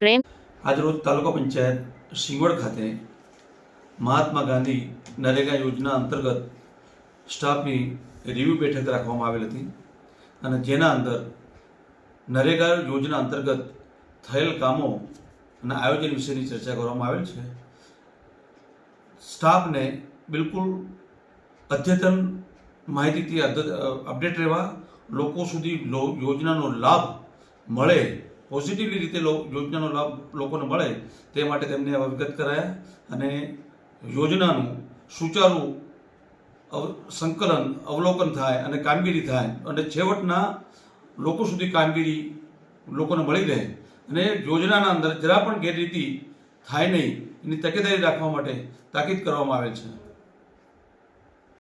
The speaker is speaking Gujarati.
પ્રેમ આજરોજ તાલુકા પંચાયત સિંગવડ ખાતે મહાત્મા ગાંધી નરેગા યોજના અંતર્ગત સ્ટાફની રિવ્યૂ બેઠક રાખવામાં આવેલ હતી અને જેના અંદર નરેગા યોજના અંતર્ગત થયેલ કામો અને આયોજન વિશેની ચર્ચા કરવામાં આવેલ છે. સ્ટાફને બિલકુલ અદ્યતન માહિતીથી અપડેટ રહેવા લોકો સુધી યોજનાનો લાભ મળે પોઝિટિવલી રીતે યોજનાનો લાભ લોકોને મળે તે માટે તેમને અવગત કરાયા અને યોજનાનું સુચારુ સંકલન, અવલોકન થાય અને કામગીરી થાય અને છેવટના લોકો સુધી કામગીરી લોકોને મળી રહે અને યોજનાના અંદર જરા પણ ગેરરીતિ થાય નહીં એની તકેદારી રાખવા માટે તાકીદ કરવામાં આવે છે.